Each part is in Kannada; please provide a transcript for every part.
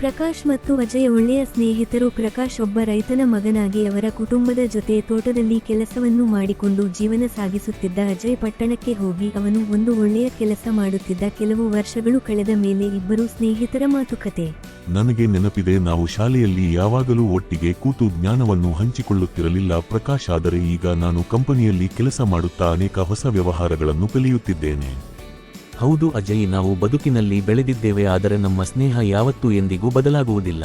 ಪ್ರಕಾಶ್ ಮತ್ತು ಅಜಯ್ ಒಳ್ಳೆಯ ಸ್ನೇಹಿತರು. ಪ್ರಕಾಶ್ ಒಬ್ಬ ರೈತನ ಮಗನಾಗಿ ಅವರ ಕುಟುಂಬದ ಜೊತೆ ತೋಟದಲ್ಲಿ ಕೆಲಸವನ್ನು ಮಾಡಿಕೊಂಡು ಜೀವನ ಸಾಗಿಸುತ್ತಿದ್ದ ಅಜಯ್ ಪಟ್ಟಣಕ್ಕೆ ಹೋಗಿ ಅವನು ಒಂದು ಒಳ್ಳೆಯ ಕೆಲಸ ಮಾಡುತ್ತಿದ್ದ ಕೆಲವು ವರ್ಷಗಳು ಕಳೆದ ಮೇಲೆ ಇಬ್ಬರು ಸ್ನೇಹಿತರ ಮಾತುಕತೆ. ನನಗೆ ನೆನಪಿದೆ, ನಾವು ಶಾಲೆಯಲ್ಲಿ ಯಾವಾಗಲೂ ಒಟ್ಟಿಗೆ ಕೂತು ಜ್ಞಾನವನ್ನು ಹಂಚಿಕೊಳ್ಳುತ್ತಿರಲಿಲ್ಲ. ಪ್ರಕಾಶ್, ಆದರೆ ಈಗ ನಾನು ಕಂಪನಿಯಲ್ಲಿ ಕೆಲಸ ಮಾಡುತ್ತಾ ಅನೇಕ ಹೊಸ ವ್ಯವಹಾರಗಳನ್ನು ಕಲಿಯುತ್ತಿದ್ದೇನೆ. ಹೌದು ಅಜಯ್, ನಾವು ಬದುಕಿನಲ್ಲಿ ಬೆಳೆದಿದ್ದೇವೆ, ಆದರೆ ನಮ್ಮ ಸ್ನೇಹ ಯಾವತ್ತೂ ಎಂದಿಗೂ ಬದಲಾಗುವುದಿಲ್ಲ.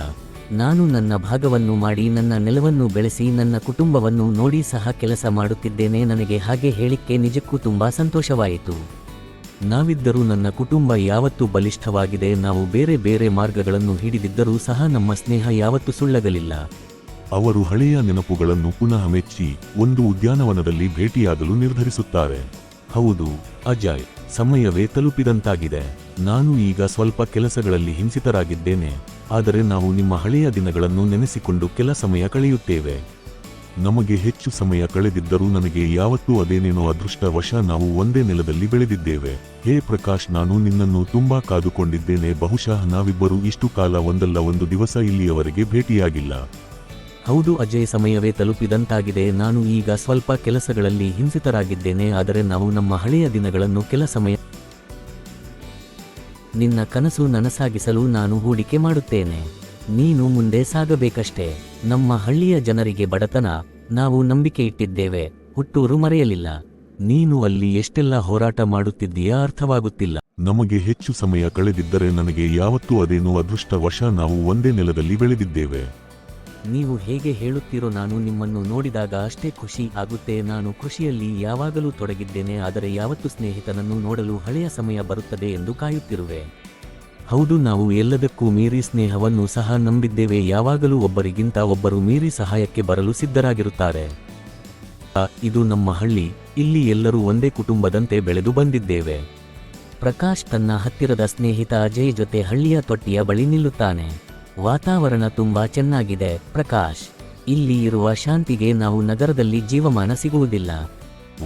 ನಾನು ನನ್ನ ಭಾಗವನ್ನು ಮಾಡಿ, ನನ್ನ ನೆಲವನ್ನು ಬೆಳೆಸಿ, ನನ್ನ ಕುಟುಂಬವನ್ನು ನೋಡಿ ಸಹ ಕೆಲಸ ಮಾಡುತ್ತಿದ್ದೇನೆ, ನನಗೆ ಹಾಗೆ ಹೇಳಿಕೆ ನಿಜಕ್ಕೂ ತುಂಬಾ ಸಂತೋಷವಾಯಿತು. ನಾವಿದ್ದರೂ ನನ್ನ ಕುಟುಂಬ ಯಾವತ್ತೂ ಬಲಿಷ್ಠವಾಗಿದೆ, ನಾವು ಬೇರೆ ಬೇರೆ ಮಾರ್ಗಗಳನ್ನು ಹಿಡಿದಿದ್ದರೂ ಸಹ ನಮ್ಮ ಸ್ನೇಹ ಯಾವತ್ತೂ ಸುಳ್ಳಗಲಿಲ್ಲ. ಅವರು ಹಳೆಯ ನೆನಪುಗಳನ್ನು ಪುನಃ ಮೆಚ್ಚಿ, ಒಂದು ಉದ್ಯಾನವನದಲ್ಲಿ ಭೇಟಿಯಾಗಲು ನಿರ್ಧರಿಸುತ್ತಾರೆ. ಹೌದು, ಅಜಯ್. ಸಮಯವೇ ತಲುಪಿದಂತಾಗಿದೆ. ನಾನು ಈಗ ಸ್ವಲ್ಪ ಕೆಲಸಗಳಲ್ಲಿ ಹಿಂಸಿತರಾಗಿದ್ದೇನೆ. ಆದರೆ ನಾವು ನಿಮ್ಮ ಹಳೆಯ ದಿನಗಳನ್ನು ನೆನೆಸಿಕೊಂಡು ಕೆಲ ಸಮಯ ಕಳೆಯುತ್ತೇವೆ. ನಮಗೆ ಹೆಚ್ಚು ಸಮಯ ಕಳೆದಿದ್ದರೂ ನನಗೆ ಯಾವತ್ತೂ ಅದೇನೇನೋ ಅದೃಷ್ಟವಶ ನಾವು ಒಂದೇ ನೆಲದಲ್ಲಿ ಬೆಳೆದಿದ್ದೇವೆ. ಹೇ ಪ್ರಕಾಶ್, ನಾನು ನಿನ್ನನ್ನು ತುಂಬಾ ಕಾದುಕೊಂಡಿದ್ದೇನೆ. ಬಹುಶಃ ನಾವಿಬ್ಬರು ಇಷ್ಟು ಕಾಲ ಒಂದಲ್ಲ, ಒಂದು ದಿವಸ ಇಲ್ಲಿಯವರೆಗೆ ಭೇಟಿಯಾಗಿಲ್ಲ. ಹೌದು ಅಜಯ್ ಸಮಯವೇ ತಲುಪಿದಂತಾಗಿದೆ. ನಾನು ಈಗ ಸ್ವಲ್ಪ ಕೆಲಸಗಳಲ್ಲಿ ಹಿಂಸಿತರಾಗಿದ್ದೇನೆ. ಆದರೆ ನಾವು ನಮ್ಮ ಹಳೆಯ ದಿನಗಳನ್ನು ಕೆಲ ಸಮಯ ನಿನ್ನ ಕನಸು ನನಸಾಗಿಸಲು ನಾನು ಹೂಡಿಕೆ ಮಾಡುತ್ತೇನೆ. ನೀನು ಮುಂದೆ ಸಾಗಬೇಕಷ್ಟೇ. ನಮ್ಮ ಹಳ್ಳಿಯ ಜನರಿಗೆ ಬಡತನ, ನಾವು ನಂಬಿಕೆ ಇಟ್ಟಿದ್ದೇವೆ. ಹುಟ್ಟೂರು ಮರೆಯಲಿಲ್ಲ. ನೀನು ಅಲ್ಲಿ ಎಷ್ಟೆಲ್ಲ ಹೋರಾಟ ಮಾಡುತ್ತಿದ್ದೀಯಾ ಅರ್ಥವಾಗುತ್ತಿಲ್ಲ. ನಮಗೆ ಹೆಚ್ಚು ಸಮಯ ಕಳೆದಿದ್ದರೆ ನನಗೆ ಯಾವತ್ತೂ ಅದೇನೋ ಅದೃಷ್ಟವಶ ನಾವು ಒಂದೇ ನೆಲದಲ್ಲಿ ಬೆಳೆದಿದ್ದೇವೆ. ನೀವು ಹೇಗೆ ಹೇಳುತ್ತೀರೋ ನಾನು ನಿಮ್ಮನ್ನು ನೋಡಿದಾಗ ಅಷ್ಟೇ ಖುಷಿ ಆಗುತ್ತೆ. ನಾನು ಖುಷಿಯಲ್ಲಿ ಯಾವಾಗಲೂ ತೊಡಗಿದ್ದೇನೆ, ಆದರೆ ಯಾವತ್ತು ಸ್ನೇಹಿತನನ್ನು ನೋಡಲು ಹಳೆಯ ಸಮಯ ಬರುತ್ತದೆ ಎಂದು ಕಾಯುತ್ತಿರುವೆ. ಹೌದು, ನಾವು ಎಲ್ಲದಕ್ಕೂ ಮೀರಿ ಸ್ನೇಹವನ್ನು ಸಹ ನಂಬಿದ್ದೇವೆ. ಯಾವಾಗಲೂ ಒಬ್ಬರಿಗಿಂತ ಒಬ್ಬರು ಮೀರಿ ಸಹಾಯಕ್ಕೆ ಬರಲು ಸಿದ್ಧರಾಗಿರುತ್ತಾರೆ. ಇದು ನಮ್ಮ ಹಳ್ಳಿ. ಇಲ್ಲಿ ಎಲ್ಲರೂ ಒಂದೇ ಕುಟುಂಬದಂತೆ ಬೆಳೆದು ಬಂದಿದ್ದೇವೆ. ಪ್ರಕಾಶ್ ತನ್ನ ಹತ್ತಿರದ ಸ್ನೇಹಿತ ಅಜಯ್ ಜೊತೆ ಹಳ್ಳಿಯ ತೊಟ್ಟಿಯ ಬಳಿ ನಿಲ್ಲುತ್ತಾನೆ. ವಾತಾವರಣ ತುಂಬಾ ಚೆನ್ನಾಗಿದೆ, ಪ್ರಕಾಶ್. ಇಲ್ಲಿ ಇರುವ ಶಾಂತಿಗೆ ನಾವು ನಗರದಲ್ಲಿ ಜೀವಮಾನ ಸಿಗುವುದಿಲ್ಲ.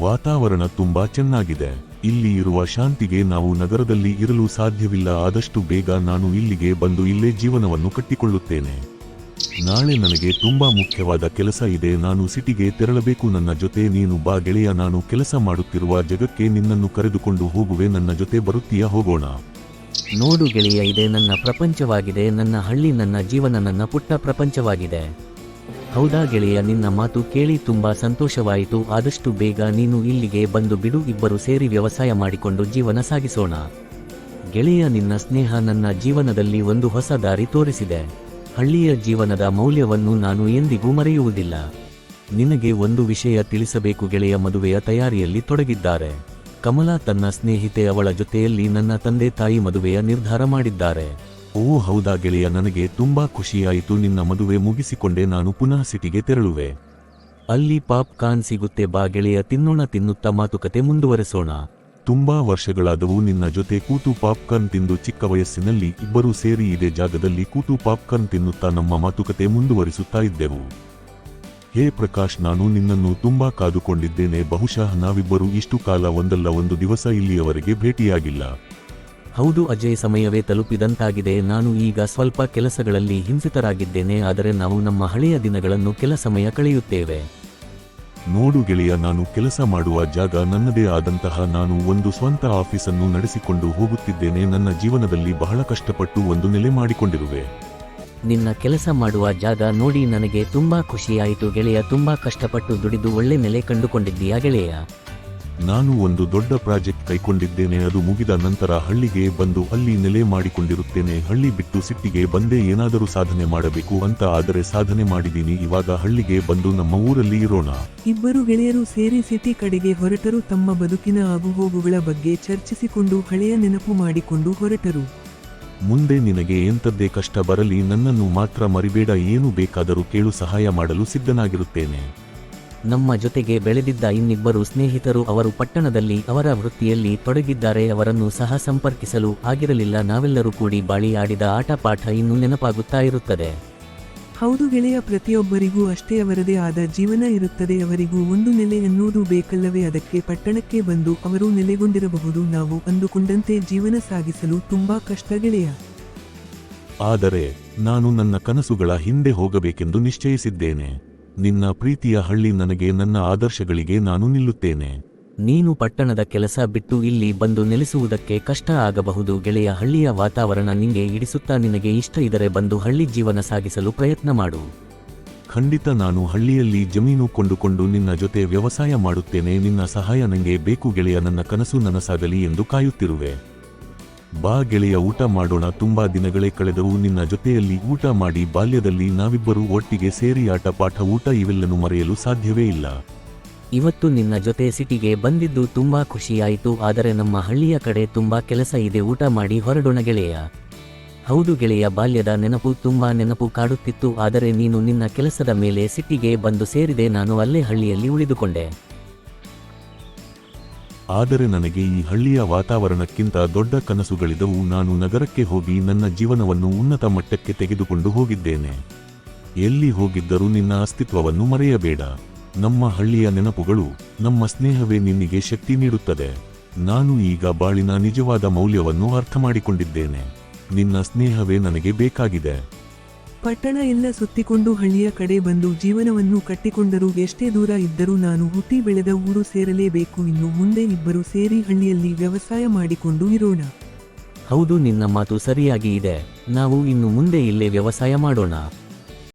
ವಾತಾವರಣ ತುಂಬಾ ಚೆನ್ನಾಗಿದೆ. ಇಲ್ಲಿ ಇರುವ ಶಾಂತಿಗೆ ನಾವು ನಗರದಲ್ಲಿ ಇರಲು ಸಾಧ್ಯವಿಲ್ಲ, ಆದಷ್ಟು ಬೇಗ ನಾನು ಇಲ್ಲಿಗೆ ಬಂದು ಇಲ್ಲೇ ಜೀವನವನ್ನು ಕಟ್ಟಿಕೊಳ್ಳುತ್ತೇನೆ. ನಾಳೆ ನನಗೆ ತುಂಬಾ ಮುಖ್ಯವಾದ ಕೆಲಸ ಇದೆ, ನಾನು ಸಿಟಿಗೆ ತೆರಳಬೇಕು, ನನ್ನ ಜೊತೆ ನೀನು ಬಾ ಗೆಳೆಯ, ನಾನು ಕೆಲಸ ಮಾಡುತ್ತಿರುವ ಜಗಕ್ಕೆ ನಿನ್ನನ್ನು ಕರೆದುಕೊಂಡು ಹೋಗುವೆ, ನನ್ನ ಜೊತೆ ಬರುತ್ತೀಯಾ ಹೋಗೋಣ. ನೋಡು ಗೆಳೆಯ, ಇದೆ ನನ್ನ ಪ್ರಪಂಚವಾಗಿದೆ, ನನ್ನ ಹಳ್ಳಿ, ನನ್ನ ಜೀವನ, ನನ್ನ ಪುಟ್ಟ ಪ್ರಪಂಚವಾಗಿದೆ. ಹೌದಾ ಗೆಳೆಯ, ನಿನ್ನ ಮಾತು ಕೇಳಿ ತುಂಬಾ ಸಂತೋಷವಾಯಿತು, ಆದಷ್ಟು ಬೇಗ ನೀನು ಇಲ್ಲಿಗೆ ಬಂದು ಬಿಡು, ಇಬ್ಬರು ಸೇರಿ ವ್ಯವಸಾಯ ಮಾಡಿಕೊಂಡು ಜೀವನ ಸಾಗಿಸೋಣ. ಗೆಳೆಯ, ನಿನ್ನ ಸ್ನೇಹ ನನ್ನ ಜೀವನದಲ್ಲಿ ಒಂದು ಹೊಸ ದಾರಿ ತೋರಿಸಿದೆ. ಹಳ್ಳಿಯ ಜೀವನದ ಮೌಲ್ಯವನ್ನು ನಾನು ಎಂದಿಗೂ ಮರೆಯುವುದಿಲ್ಲ. ನಿನಗೆ ಒಂದು ವಿಷಯ ತಿಳಿಸಬೇಕು ಗೆಳೆಯ, ಮದುವೆಯ ತಯಾರಿಯಲ್ಲಿ ತೊಡಗಿದ್ದಾರೆ. ಕಮಲಾ ತನ್ನ ಸ್ನೇಹಿತೆ ಅವಳ ಜೊತೆಯಲ್ಲಿ ನನ್ನ ತಂದೆ ತಾಯಿ ಮದುವೆಯ ನಿರ್ಧಾರ ಮಾಡಿದ್ದಾರೆ. ಓ ಹೌದಾ ಗೆಳೆಯ, ನನಗೆ ತುಂಬಾ ಖುಷಿಯಾಯಿತು, ನಿನ್ನ ಮದುವೆ ಮುಗಿಸಿಕೊಂಡೆ, ನಾನು ಪುನಃ ಸಿಟಿಗೆ ತೆರಳುವೆ. ಅಲ್ಲಿ ಪಾಪ್ ಕಾರ್ನ್ ಸಿಗುತ್ತೆ, ಬಾ ಗೆಳೆಯ, ತಿನ್ನೋಣ, ತಿನ್ನುತ್ತಾ ಮಾತುಕತೆ ಮುಂದುವರೆಸೋಣ. ತುಂಬಾ ವರ್ಷಗಳಾದವು, ನಿನ್ನ ಜೊತೆ ಕೂತು ಪಾಪ್ಕಾರ್ನ್ ತಿಂದು ಚಿಕ್ಕ ವಯಸ್ಸಿನಲ್ಲಿ ಇಬ್ಬರೂ ಸೇರಿ ಇದೇ ಜಾಗದಲ್ಲಿ ಕೂತು ಪಾಪ್ಕಾರ್ನ್ ತಿನ್ನುತ್ತಾ ನಮ್ಮ ಮಾತುಕತೆ ಮುಂದುವರಿಸುತ್ತಾ ಇದ್ದೆವು. ಹೇ ಪ್ರಕಾಶ್ ನಾನು ನಿನ್ನನ್ನು ತುಂಬಾ ಕಾದುಕೊಂಡಿದ್ದೇನೆ. ಬಹುಶಃ ನಾವಿಬ್ಬರು ಇಷ್ಟು ಕಾಲ ಒಂದಲ್ಲ ಒಂದು ದಿವಸ ಇಲ್ಲಿಯವರೆಗೆ ಭೇಟಿಯಾಗಿಲ್ಲ. ಹೌದು ಅಜಯ್ ಸಮಯವೇ ತಲುಪಿದಂತಾಗಿದೆ. ನಾನು ಈಗ ಸ್ವಲ್ಪ ಕೆಲಸಗಳಲ್ಲಿ ಹಿಂಸಿತರಾಗಿದ್ದೇನೆ ಆದರೆ ನಾವು ನಮ್ಮ ಹಳೆಯ ದಿನಗಳನ್ನು ಕೆಲ ಸಮಯ ಕಳೆಯುತ್ತೇವೆ. ನೋಡು ಗೆಳೆಯ ನಾನು ಕೆಲಸ ಮಾಡುವ ಜಾಗ ನನ್ನದೇ ಆದಂತಹ ನಾನು ಒಂದು ಸ್ವಂತ ಆಫೀಸನ್ನು ನಡೆಸಿಕೊಂಡು ಹೋಗುತ್ತಿದ್ದೇನೆ. ನನ್ನ ಜೀವನದಲ್ಲಿ ಬಹಳ ಕಷ್ಟಪಟ್ಟು ಒಂದು ನೆಲೆ ಮಾಡಿಕೊಂಡಿರುವೆ. ನಿನ್ನ ಕೆಲಸ ಮಾಡುವ ಜಾಗ ನೋಡಿ ನನಗೆ ತುಂಬಾ ಖುಷಿಯಾಯಿತು ಗೆಳೆಯ ತುಂಬಾ ಕಷ್ಟಪಟ್ಟು ದುಡಿದು ಒಳ್ಳೆ ನೆಲೆ ಕಂಡುಕೊಂಡಿದ್ದೀಯಾ ಗೆಳೆಯ? ನಾನು ಒಂದು ದೊಡ್ಡ ಪ್ರಾಜೆಕ್ಟ್ ಕೈಕೊಂಡಿದ್ದೇನೆ ಅದು ಮುಗಿದ ನಂತರ ಹಳ್ಳಿಗೆ ಬಂದು ಅಲ್ಲಿ ನೆಲೆ ಮಾಡಿಕೊಂಡಿರುತ್ತೇನೆ ಹಳ್ಳಿ ಬಿಟ್ಟು ಸಿಟ್ಟಿಗೆ ಬಂದೇ ಏನಾದರೂ ಸಾಧನೆ ಮಾಡಬೇಕು ಅಂತ ಆದರೆ ಸಾಧನೆ ಮಾಡಿದ್ದೀನಿ ಇವಾಗ ಹಳ್ಳಿಗೆ ಬಂದು ನಮ್ಮ ಊರಲ್ಲಿ ಇರೋಣ. ಇಬ್ಬರು ಗೆಳೆಯರು ಸೇರಿ ಸಿಟಿ ಕಡೆಗೆ ಹೊರಟರು ತಮ್ಮ ಬದುಕಿನ ಆಗುಹೋಗುಗಳ ಬಗ್ಗೆ ಚರ್ಚಿಸಿಕೊಂಡು ಹಳೆಯ ನೆನಪು ಮಾಡಿಕೊಂಡು ಹೊರಟರು. ಮುಂದೆ ನಿನಗೆ ಎಂಥದ್ದೇ ಕಷ್ಟ ಬರಲಿ, ನನ್ನನ್ನು ಮಾತ್ರ ಮರಿಬೇಡ, ಏನು ಬೇಕಾದರೂ ಕೇಳು, ಸಹಾಯ ಮಾಡಲು ಸಿದ್ಧನಾಗಿರುತ್ತೇನೆ. ನಮ್ಮ ಜೊತೆಗೆ ಬೆಳೆದಿದ್ದ ಇನ್ನಿಬ್ಬರು ಸ್ನೇಹಿತರು ಅವರು ಪಟ್ಟಣದಲ್ಲಿ ಅವರ ವೃತ್ತಿಯಲ್ಲಿ ತೊಡಗಿದ್ದಾರೆ, ಅವರನ್ನು ಸಹ ಸಂಪರ್ಕಿಸಲು ಆಗಿರಲಿಲ್ಲ, ನಾವೆಲ್ಲರೂ ಕೂಡಿ ಬಾಳಿ ಆಡಿದ ಆಟಪಾಠ ಇನ್ನೂ ನೆನಪಾಗುತ್ತಾ ಇರುತ್ತದೆ. ಹೌದು ಗೆಳೆಯ, ಪ್ರತಿಯೊಬ್ಬರಿಗೂ ಅಷ್ಟೇ ಅವರದೇ ಆದ ಜೀವನ ಇರುತ್ತದೆ. ಅವರಿಗೂ ಒಂದು ನೆಲೆ ಎನ್ನುವುದು ಬೇಕಲ್ಲವೇ? ಅದಕ್ಕೆ ಪಟ್ಟಣಕ್ಕೆ ಬಂದು ಅವರು ನೆಲೆಗೊಂಡಿರಬಹುದು. ನಾವು ಅಂದುಕೊಂಡಂತೆ ಜೀವನ ಸಾಗಿಸಲು ತುಂಬಾ ಕಷ್ಟ ಗೆಳೆಯ. ಆದರೆ ನಾನು ನನ್ನ ಕನಸುಗಳ ಹಿಂದೆ ಹೋಗಬೇಕೆಂದು ನಿಶ್ಚಯಿಸಿದ್ದೇನೆ. ನಿನ್ನ ಪ್ರೀತಿಯ ಹಳ್ಳಿ ನನಗೆ ನನ್ನ ಆದರ್ಶಗಳಿಗೆ ನಾನು ನಿಲ್ಲುತ್ತೇನೆ. ನೀನು ಪಟ್ಟಣದ ಕೆಲಸ ಬಿಟ್ಟು ಇಲ್ಲಿ ಬಂದು ನೆಲೆಸುವುದಕ್ಕೆ ಕಷ್ಟ ಆಗಬಹುದು. ಗೆಳೆಯ ಹಳ್ಳಿಯ ವಾತಾವರಣ ನಿಂಗೆ ಇಡಿಸುತ್ತಾ ನಿನಗೆ ಇಷ್ಟ ಇದರೆ ಬಂದು ಹಳ್ಳಿ ಜೀವನ ಸಾಗಿಸಲು ಪ್ರಯತ್ನ ಮಾಡು. ಖಂಡಿತ ನಾನು ಹಳ್ಳಿಯಲ್ಲಿ ಜಮೀನು ಕೊಂಡುಕೊಂಡು ನಿನ್ನ ಜೊತೆ ವ್ಯವಸಾಯ ಮಾಡುತ್ತೇನೆ. ನಿನ್ನ ಸಹಾಯ ನನಗೆ ಬೇಕು ಗೆಳೆಯ, ನನ್ನ ಕನಸು ನನಸಾಗಲಿ ಎಂದು ಕಾಯುತ್ತಿರುವೆ. ಬಾ ಗೆಳೆಯ, ಊಟ ಮಾಡೋಣ. ತುಂಬಾ ದಿನಗಳೇ ಕಳೆದವು ನಿನ್ನ ಜೊತೆಯಲ್ಲಿ ಊಟ ಮಾಡಿ ಬಾಲ್ಯದಲ್ಲಿ ನಾವಿಬ್ಬರೂ ಒಟ್ಟಿಗೆ ಸೇರಿ ಆಟ ಪಾಠ, ಊಟ ಇವೆಲ್ಲನೂ ಮರೆಯಲು ಸಾಧ್ಯವೇ ಇಲ್ಲ. ಇವತ್ತು ನಿನ್ನ ಜೊತೆ ಸಿಟಿಗೆ ಬಂದಿದ್ದು ತುಂಬಾ ಖುಷಿಯಾಯಿತು, ಆದರೆ ನಮ್ಮ ಹಳ್ಳಿಯ ಕಡೆ ತುಂಬಾ ಕೆಲಸ ಇದೆ, ಊಟ ಮಾಡಿ ಹೊರಡೋಣ ಗೆಳೆಯ. ಹೌದು ಗೆಳೆಯ, ಬಾಲ್ಯದ ನೆನಪು ತುಂಬಾ ನೆನಪು ಕಾಡುತ್ತಿತ್ತು, ಆದರೆ ನೀನು ನಿನ್ನ ಕೆಲಸದ ಮೇಲೆ ಸಿಟಿಗೆ ಬಂದು ಸೇರಿದೆ, ನಾನು ಅಲ್ಲೇ ಹಳ್ಳಿಯಲ್ಲಿ ಉಳಿದುಕೊಂಡೆ. ಆದರೆ ನನಗೆ ಈ ಹಳ್ಳಿಯ ವಾತಾವರಣಕ್ಕಿಂತ ದೊಡ್ಡ ಕನಸುಗಳಿದವು, ನಾನು ನಗರಕ್ಕೆ ಹೋಗಿ ನನ್ನ ಜೀವನವನ್ನು ಉನ್ನತ ಮಟ್ಟಕ್ಕೆ ತೆಗೆದುಕೊಂಡು ಹೋಗಿದ್ದೇನೆ. ಎಲ್ಲಿ ಹೋಗಿದ್ದರೂ ನಿನ್ನ ಅಸ್ತಿತ್ವವನ್ನು ಮರೆಯಬೇಡ. ನಮ್ಮ ಹಳ್ಳಿಯ ನೆನಪುಗಳು ನಮ್ಮ ಸ್ನೇಹವೇ ನಿನ್ನಿಗೆ ಶಕ್ತಿ ನೀಡುತ್ತದೆ. ನಾನು ಈಗ ಬಾಳಿನ ನಿಜವಾದ ಮೌಲ್ಯವನ್ನು ಅರ್ಥ ಮಾಡಿಕೊಂಡಿದ್ದೇನೆ ನಿನ್ನ ಸ್ನೇಹವೇ ನನಗೆ ಬೇಕಾಗಿದೆ. ಪಟ್ಟಣ ಎಲ್ಲ ಸುತ್ತಿಕೊಂಡು ಹಳ್ಳಿಯ ಕಡೆ ಬಂದು ಜೀವನವನ್ನು ಕಟ್ಟಿಕೊಂಡರೂ ಎಷ್ಟೇ ದೂರ ಇದ್ದರೂ ನಾನು ಹುಟ್ಟಿ ಬೆಳೆದ ಊರು ಸೇರಲೇಬೇಕು. ಇನ್ನು ಮುಂದೆ ಇಬ್ಬರು ಸೇರಿ ಹಳ್ಳಿಯಲ್ಲಿ ವ್ಯವಸಾಯ ಮಾಡಿಕೊಂಡು ಇರೋಣ. ಹೌದು ನಿನ್ನ ಮಾತು ಸರಿಯಾಗಿ ಇದೆ. ನಾವು ಇನ್ನು ಮುಂದೆ ಇಲ್ಲೇ ವ್ಯವಸಾಯ ಮಾಡೋಣ.